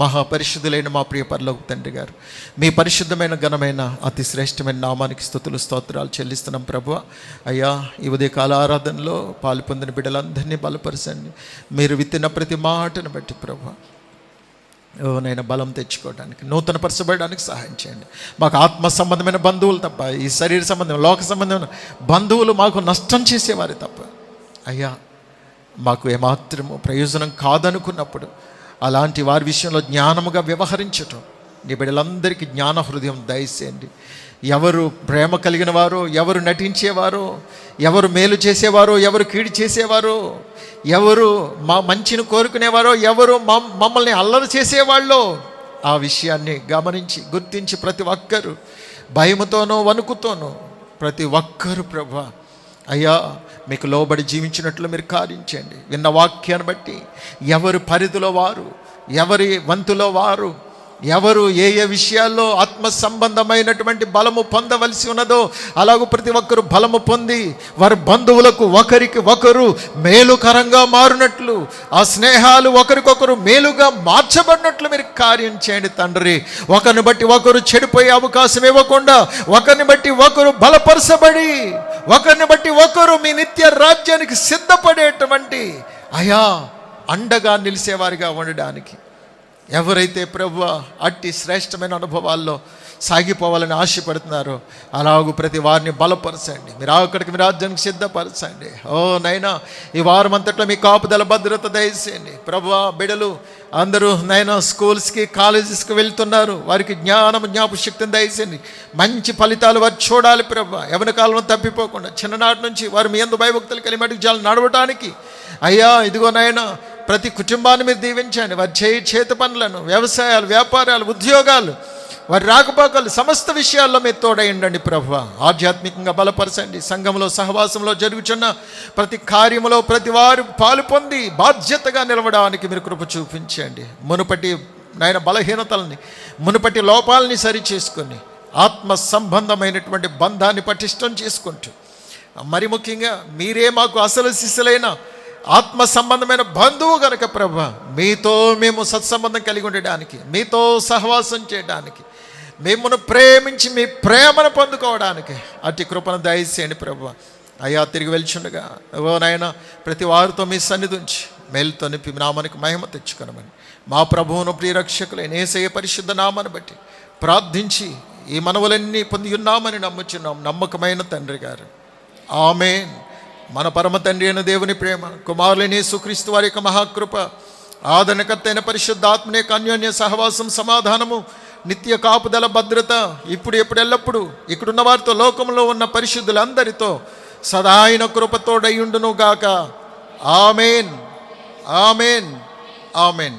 మహాపరిశుద్ధులైన మా ప్రియ పరలోక తండ్రి గారు. మీ పరిశుద్ధమైన ఘనమైన అతి శ్రేష్టమైన నామానికి స్థుతులు స్తోత్రాలు చెల్లిస్తున్నాం ప్రభు అయ్యా ఈ ఉదయకాల ఆరాధనలో పాలు పొందిన బిడ్డలందరినీ బలపరచండి. మీరు విత్తిన ప్రతి మాటను బట్టి ప్రభు నేను బలం తెచ్చుకోవడానికి నూతన పరచబడడానికి సహాయం చేయండి. మాకు ఆత్మ సంబంధమైన బంధువులు తప్ప ఈ శరీర సంబంధం లోక సంబంధమైన బంధువులు మాకు నష్టం చేసేవారు తప్ప. అయ్యా మాకు ఏమాత్రము ప్రయోజనం కాదనుకున్నప్పుడు అలాంటి వారి విషయంలో జ్ఞానముగా వ్యవహరించటం. నీ బిడ్డలందరికీ జ్ఞాన హృదయం దయచేయండి. ఎవరు ప్రేమ కలిగిన వారో ఎవరు నటించేవారో ఎవరు మేలు చేసేవారో ఎవరు కీడు చేసేవారో ఎవరు మా మంచిని కోరుకునేవారో ఎవరు మమ్- మమ్మల్ని అల్లరి చేసేవాళ్ళో ఆ విషయాన్ని గమనించి గుర్తించి ప్రతి ఒక్కరు భయముతోనో వణుకుతోనో ప్రతి ఒక్కరు ప్రభా అయ్యా మీకు లోబడి జీవించినట్లు మీరు కార్యించండి విన్న వాక్యాన్ని బట్టి ఎవరు పరిధిలో వారు ఎవరి వంతులో వారు ఎవరు ఏ ఏ విషయాల్లో ఆత్మ సంబంధమైనటువంటి బలము పొందవలసి ఉన్నదో అలాగూ ప్రతి ఒక్కరు బలము పొంది వారి బంధువులకు ఒకరికి ఒకరు మేలుకరంగా మారినట్లు ఆ స్నేహాలు ఒకరికొకరు మేలుగా మార్చబడినట్లు మీరు కార్యం చేయండి తండ్రి. ఒకరిని బట్టి ఒకరు చెడిపోయే అవకాశం ఇవ్వకుండా ఒకరిని బట్టి ఒకరు బలపరచబడి ఒకరిని బట్టి ఒకరు మీ నిత్య రాజ్యానికి సిద్ధపడేటువంటి అయా అండగా నిలిచేవారిగా ఉండడానికి. ఎవరైతే ప్రభు అట్టి శ్రేష్టమైన అనుభవాల్లో సాగిపోవాలని ఆశపడుతున్నారో అలాగూ ప్రతి వారిని బలపరచండి. మీరు అక్కడికి మీ రాజ్యానికి సిద్ధపరచండి. ఓ నైనా ఈ వారం అంతట్లో మీ కాపుదల భద్రత దయచేయండి. ప్రభు బిడలు అందరూ నైనా స్కూల్స్కి కాలేజెస్కి వెళ్తున్నారు. వారికి జ్ఞానం జ్ఞాపశక్తిని దయచేయండి. మంచి ఫలితాలు వారు చూడాలి ప్రభు. ఎవరి కాలంలో తప్పిపోకుండా చిన్ననాటి నుంచి వారు మీ ఎందు భయభక్తులు కలిగి చాలా నడవటానికి. అయ్యా ఇదిగో నాయనా ప్రతి కుటుంబాన్ని మీరు దీవించండి. వారి చేయి చేతి పనులను వ్యవసాయాలు వ్యాపారాలు ఉద్యోగాలు వారి రాకపోకలు సమస్త విషయాల్లో మీరు తోడయండి ప్రభు. ఆధ్యాత్మికంగా బలపరచండి. సంఘంలో సహవాసంలో జరుగుతున్న ప్రతి కార్యములో ప్రతి వారు పాలు పొంది బాధ్యతగా నిలవడానికి మీరు కృప చూపించండి. మునుపటి నాయన బలహీనతల్ని మునుపటి లోపాలని సరిచేసుకొని ఆత్మ సంబంధమైనటువంటి బంధాన్ని పటిష్టం చేసుకుంటూ మరి ముఖ్యంగా మీరే మాకు అసలు శిశులైన ఆత్మ సంబంధమైన బంధువు గనక ప్రభ మీతో మేము సత్సంబంధం కలిగి ఉండడానికి మీతో సహవాసం చేయడానికి మిమ్మల్ని ప్రేమించి మీ ప్రేమను పొందుకోవడానికి అటు కృపను దయచేయండి ప్రభు. అయ్యా తిరిగి వెళ్చుండగా. ఓ నాయన ప్రతి వారితో మీ సన్నిధి ఉంచి మేలుతో నింపి నామానికి మహిమ తెచ్చుకునమని. మా ప్రభువును ప్రియరక్షకులు ఏసయ్య పరిశుద్ధ నామాన్ని బట్టి ప్రార్థించి ఈ మనవులన్నీ పొంది ఉన్నామని నమ్ముచున్నాం. నమ్మకమైన తండ్రి గారు. ఆమెన్. మన పరమ తండ్రి అయిన దేవుని ప్రేమ కుమారులని సుక్రీస్తు వారి యొక్క మహాకృప ఆదరణకర్త అయిన పరిశుద్ధాత్మని యొక్క అన్యోన్య సహవాసం సమాధానము నిత్య కాపుదల భద్రత ఇప్పుడు ఎప్పుడు ఎల్లప్పుడు ఇక్కడున్న వారితో లోకంలో ఉన్న పరిశుద్ధులందరితో సదాయన కృపతోడయుండును గాక ఆమెన్. ఆమెన్. ఆమెన్.